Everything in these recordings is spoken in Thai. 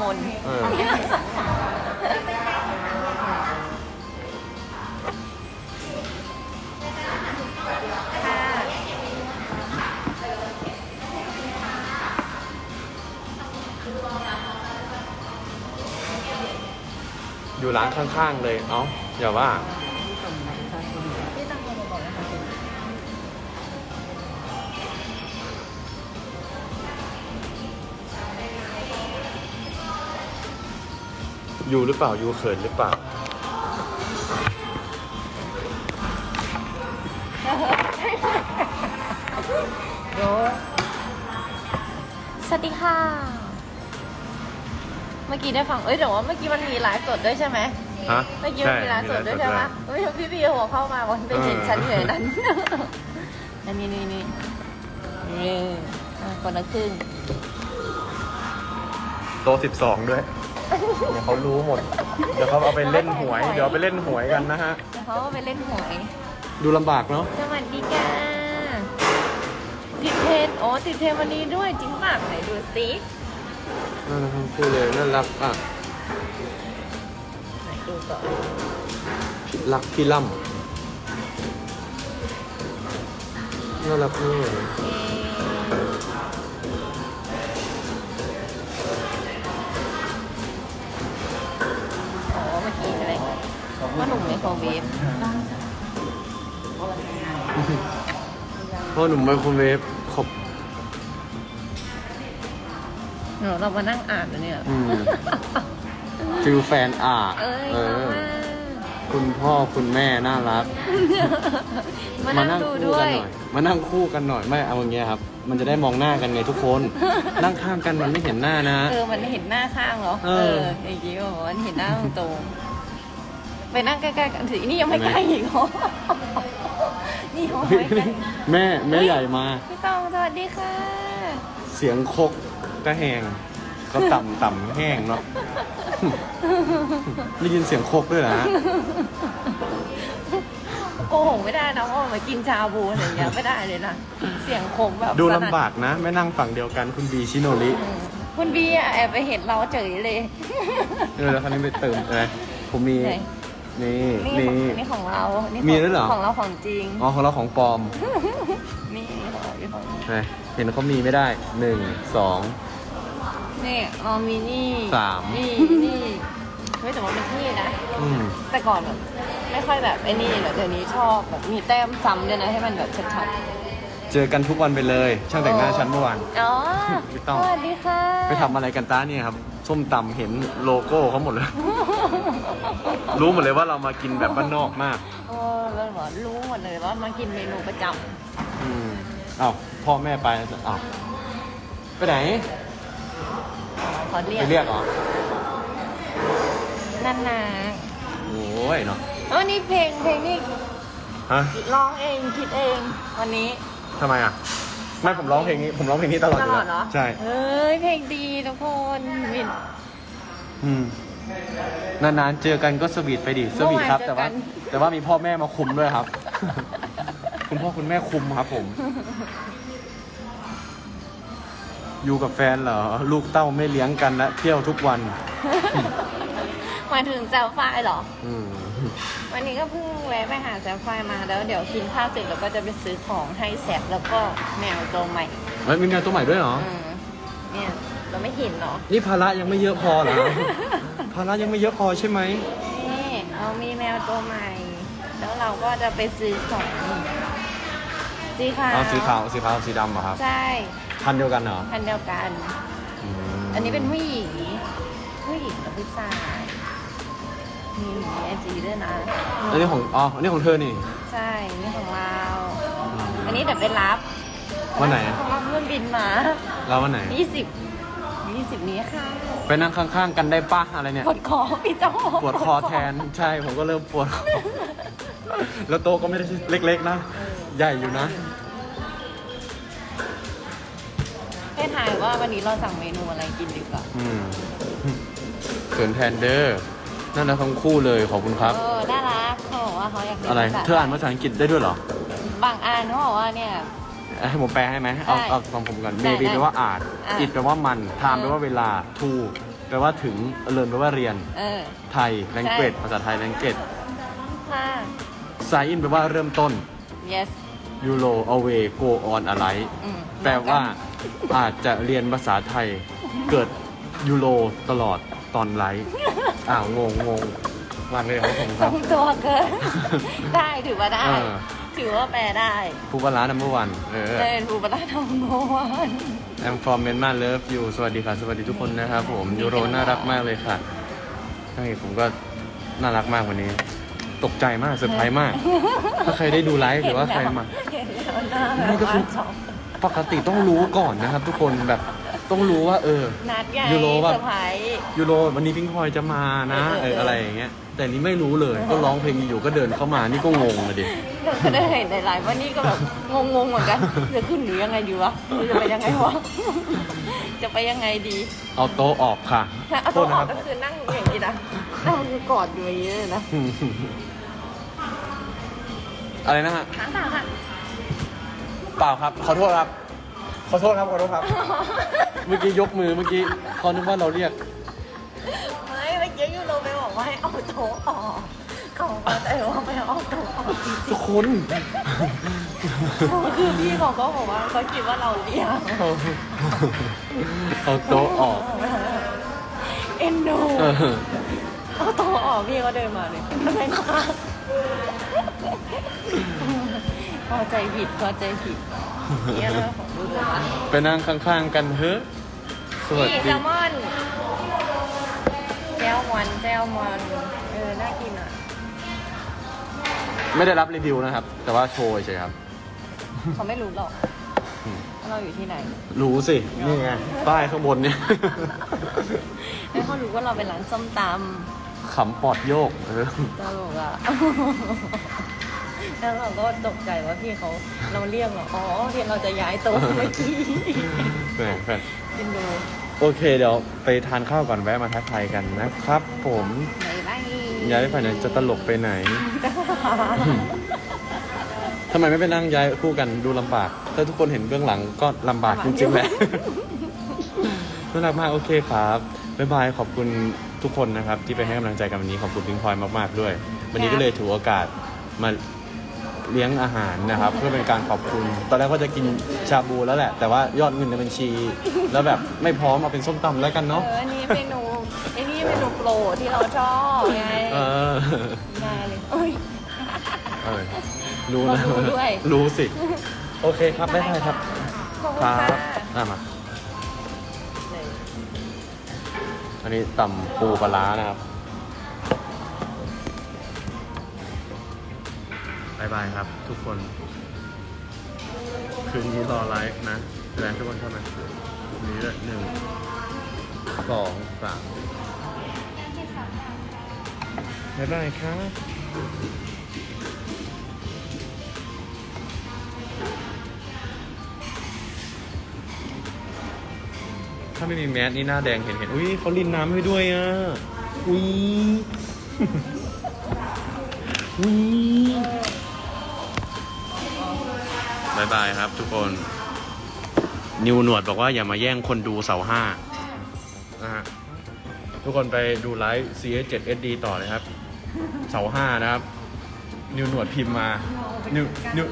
มนเออ อยู่ร้านข้างๆเลย เอ้า อย่าว่า อยู่หรือเปล่าอยู่เขินหรือเปล่าโยสวัสดีค่ะ เมื่อกี้ได้ฟัง เอ้ยแต่ว่าเมื่อกี้มันมีไลฟ์สดด้วยใช่ไหมฮะเมื่อกี้มันมีไลฟ์สดด้วยใช่ไหมเฮ้ยพี่พี่หัวเข้ามาวันไปเห็นฉันอยู่ในนั้น อันนี้นี่นี่นี่อะคนละครึ่งโตสิบสองด้วย เดี๋ยวเขารู้หมด เดี๋ยวเขาเอาไปเล่นหวย เดี๋ยวเอาไปเล่นหวยกันนะฮะแล้วเขาก็ไปเล่นหวย ดูลำบากเนาะ สวัสดีค่ะติดเทรนด์โอ้ติดเทรนด์วันนี้ด้วยจริงป่ะไหนดูสิน่ารักทั้งคู่เลย น่ารักอะ ไหนดูก่อนรักพี่ล่ำน่ารักมาก เอ๊ะ ฟพ่อหนุ่มไมโครเวฟขอบเดี๋ยวเรามานั่งอ่านนะเนี่ย อืมฟิลแฟนอะเอ้ยเอน่าอรักคุณพ่อคุณแม่น่ารัก มานั่งดูคู่ด้วกัยหน่อย มานั่งคู่กันหน่อย ไม่เอาอย่างเงี้ยครับ มันจะได้มองหน้ากันไงทุกคน นั่งข้างกันมันไม่เห็นหน้านะ เออ มันเห็นหน้าข้างเหรอ เออไอ้กี้บอกว่ามันเห็นหน้าตรงๆ ไปนั่งใกล้ๆกันสินี่ยังไม่เห็นใกไหมล้อีกเหรอนี่เขาไม่ใกล้แม่แม่ใหญ่มา พี่ตองสวัสดีค่ะ เสียงคกก็แหงก็ต่ำต่ำแห้งเนาะได้ยินเสียงคกด้วยนะโกหกไม่ได้นะเพราะว่ามากินชาบูอะไรอย่างเงี้ยไม่ได้เลยนะเสียงคงแบบดูสลำนั่นบากนะไม่นั่งฝั่งเดียวกันคุณบีชิโนริอืมคุณบีอะแอบไปเห็นเราเฉยเลยเออแล้วคราวนี้ไปเติมอะไรผมมีไห นนี่ นี่นี่ของนี่ของเรานี่มีด้วยเหรอ ของเราของจริง อ๋อของเราของปลอมนี่ของเรานี่ของไหนเห็นเขามีไม่ได้หนึ่งสอง นี่เรามีนี่สาม นี่นี่เฮ้ยแต่ว่ามันเท่นะ อืม แต่ก่อนแบบไม่ค่อยแบบไอ้นี่แต่เดี๋ยวนี้ชอบแบบมีแต้มซ้ำด้วยนะให้มันแบบชัดเจอกันทุกวันไปเลย ช่างแต่งหน้าชั้นเมื่อวาน ๆ อ๋อ ไม่ต้อง สวัสดีค่ะ ไปทำอะไรกันต้าเนี่ยครับ ส้มตำเห็นโลโก้เขาหมดเลย รู้หมดเลยว่าเรามากินแบบบ้านนอกมากเออแล้วบอกรู้หมดเลยว่ามากินเมนูประจอืมอ้าวพ่อแม่ไปอ้าวไปไหนำเขาเรียไปกเรียกเหรอนั่นนะโอ้ยเนาะแล้วนี่เพลงเพลงนี่ฮะร้องเองคิดเอง วันนี้ทำไมอะ ไม่ผมร้องเพลงนี้ผมร้องเพลงนี้ตลอดตยู่ลอแวดเหรอใช่ เอ้ย เพลงดีทุกคนมินอืมนานๆเจอกันก็สวีทไปดิสวีทครับเมื่อวานแต่ว่าเจอกันแต่ว่ามีพ่อแม่มาคุมด้วยครับ คุณพ่อคุณแม่คุมครับผม อยู่กับแฟนเหรอ ลูกเต้าไม่เลี้ยงกันและเที่ยวทุกวัน หมายถึงแซลไฟเหรอ อืม วันนี้ก็เพิ่งแวะไปหาแซลไฟมาแล้วเดี๋ยวกินข้าวเสร็จแล้วก็จะไปซื้อของให้แซบแล้วก็แมวตัวใหม่เฮ้ยมีแมวตัวใหม่ด้วยเหรอ อืมเนี่ยเราไม่เห็นเนาะนี่ภาระยังไม่เยอะพอเหรอ ภาระยังไม่เยอะพอใช่ไหม นี่เรามีแมวตัวใหม่ แล้วเราก็จะไปซื้อของสีขาวอ๋อสีขาวสีขาวสีดำเหรอครับ ใช่พันธุ์เดียวกันเหรอ พันเดียวกันมอันนี้เป็นผู้หญิงผู้หญิงกับผู้ชาย มีไอจีด้วยนะ อันนี้ของอ๋ออันนี้ของเธอนี่ ใช่ นี่ของเรา อันนี้เดี๋ยวไปรับวันไหนของเราเพื่อนบินมาเราวันไหน 20 20 นี้ค่ะไปนั่งข้างๆกันได้ปะอะไรเนี่ย ปวดคอพี่โจ้ปวดคอแทน ใช่ ผมก็เริ่มปวดคอแล้วโต๊ะก็ไม่ได้เล็กๆนะ ใหญ่อยู่นะให้ถ่ายว่าวันนี้เราสั่งเมนูอะไรกินดีกว่าอืมเขินแทนเดอร์ นั่นนะทั้งคู่เลยขอบคุณครับ เออน่ารักเขาบอกว่าเขาอยากเรียนอะไรภาษาเธออ่านภาษาอังกฤษได้ด้วยเหรอ บางอันเขาบอกว่าเนี่ย ให้ผมแปลให้ไหมเอาได้เอาฟังผมก่อนได้ maybe ได้แปลว่าอาจอะ it แปลว่ามัน time เออแปลว่าเวลา to แปลว่าถึงเรียนแปลว่าเรียน เออ ไทย language ภาษาไทย language ค่ะ sign in แปลว่าเริ่มต้น yes euro away go on อะไร อืมแปลว่าอาจจะเรียนภาษาไทยเกิดยูโรตลอดตอนไลฟ์ อ้าวงงงงวันเลยครับผมคตรรับงตัวเกิน ได้ถือว่าได้เออถือว่าแปลได้ผู้บาลาน number one เออเลยถูกประดาทำโมวัน I'm from Myanmar love you สวัสดีค่ะ สวัสดีทุกคนนะครับผม ยูโรน่ารักมากเลยค่ะใช่ผมก็น่ารักมากวันนี้ ตกใจมากเซอร์ไพรส์มาก ถ้าใครได้ดูไลฟ์หรือว่าใครมา เห็นแล้วหน้านี่ก็คือแบบว่าช็อกปกติต้องรู้ก่อนนะครับทุกคนแบบ ต้องรู้ว่าเออ นัดไงยูโรแบบ เซอร์ไพรส์ยูโรวันนี้พิงพลอยจะมานะเออเอเอออออะไรอย่างเงี้ยแต่นี่ไม่รู้เลยก็ร้องเพลงอยู่ก็เดินเข้ามานี่ก็งงเลยดิ เราก็ได้เห็นในไลฟ์ว่านี่ก็แบบงงๆเหมือนกัน จะขึ้นหรือยังไงดีวะหรือจะไปยังไงวะ จะไปยังไงดีเอาโต๊ะออกค่ะถ้าเอาโทตัวษอนะอคกรับก็คือนั่งอย่างนี้นะนั่งคือกอดอยู่อย่างนี้เลยนะอะไรนะฮะ หางตาค่ะ เปล่าครับ ขอโทษครับ ขอโทษครับขอโทษครับ เมื่อกี้ยกมือเมื่อกี้เขานึกว่าเราเรียก ไม่เมื่อกี้ยูโรไปบอกว่าให้เอาโต๊ะออกเขาก็แต่ว่าไม่เอาโต๊ะออกจริงทุกคน ๆคือพี่เขาก็บอกว่าเขาคิดว่าเราเลี้ยงเอาเอาโต๊ะออกเอ็นดูเออเอาโต๊ะออกพี่ก็เดินมาเลยไม่ค่ะ พอใจผิดพอใจผิดเนี่ยนะของดูเลยนะไปนั่งข้างๆกันเฮ้ยสวัสนี่แซดีลมอนแซลมอนแซลมอนเออน่ากินอะไม่ได้รับรีวิวนะครับ แต่ว่าโชว์เฉยๆครับ เขาไม่รู้หรอกว่าเราอยู่ที่ไหนรู้สิ นี่ไงป้ายข้างบนเนี่ย ให้เขารู้ว่าเราเป็นร้านส้มตขำปอดโยกเออำตลกอะ แล้วเราก็ตกใจว่าพี่เขาเราเรียกเหรออ๋อที่เราจะย้ายโต๊ะเมื่อกี้แหมแฟนกินดูโอเคเดี๋ยวไปทานข้าวก่อนแวะมาทักทายกันนะครับ ผมไหนบ้างย้ายไปไหนจะตลกไปไหนทำไมไม่ไปนั่งย้ายคู่กันดูลำบาก ถ้าทุกคนเห็นเบื้องหลังก็ลำบากจริงๆแหละน่ารักมากโอเคครับบ๊ายบายขอบคุณทุกคนนะครับ ที่ไปให้กำลังใจกันวันนี้ขอบคุณพิงพลอยมากๆด้วย วันนี้ก็เลยถือโอกาสมา เลี้ยงอาหารนะครับ เพื่อเป็นการขอบคุณ ตอนแรกก็จะกินชาบูแล้วแหละ แต่ว่ายอดเงินในบัญชี แล้วแบบไม่พร้อมเอาเป็นส้มตำแล้วกันเอเนาะออันนี้เมนูไอ้นี่เมนูโปรดที่เราชอบไงเออได้เลยเอ้ย เออรู้นะรู้ด้วย รู้สิ โอเคครับได้ครับขอบคุคณรัค่ะบอะมา อันนี้ตำปูปลาร้านะครับ บายบายครับทุกคน คืนนี้รอไลฟ์นะแรงทุกคนเข้ามานี้เลยหนึ่งสองสามบายบายครับถ้าไม่มีแมสนี่หน้าแดงเห็นเห็นอุ้ยเขาลินน้ำให้ด้วยอะอุ้ยอุ้ย บายบายครับทุกคน นิวหนวดบอกว่าอย่ามาแย่งคนดูเสาห้านะฮะทุกคนไปดูไลฟ์ CS7SD ต่อเลยครับ เสาห้านะครับ นิวหนวดพิมพ์มา นิวนิว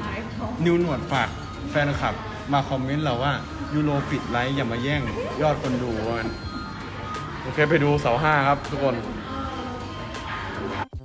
นิวหนวดฝากแฟนคลับ มาคอมเมนต์เราว่ายูโรปิดไลฟ์อย่ามาแย่งยอดคนดูว่างั้นโอเคไปดูเสาห้าครับทุกคนบ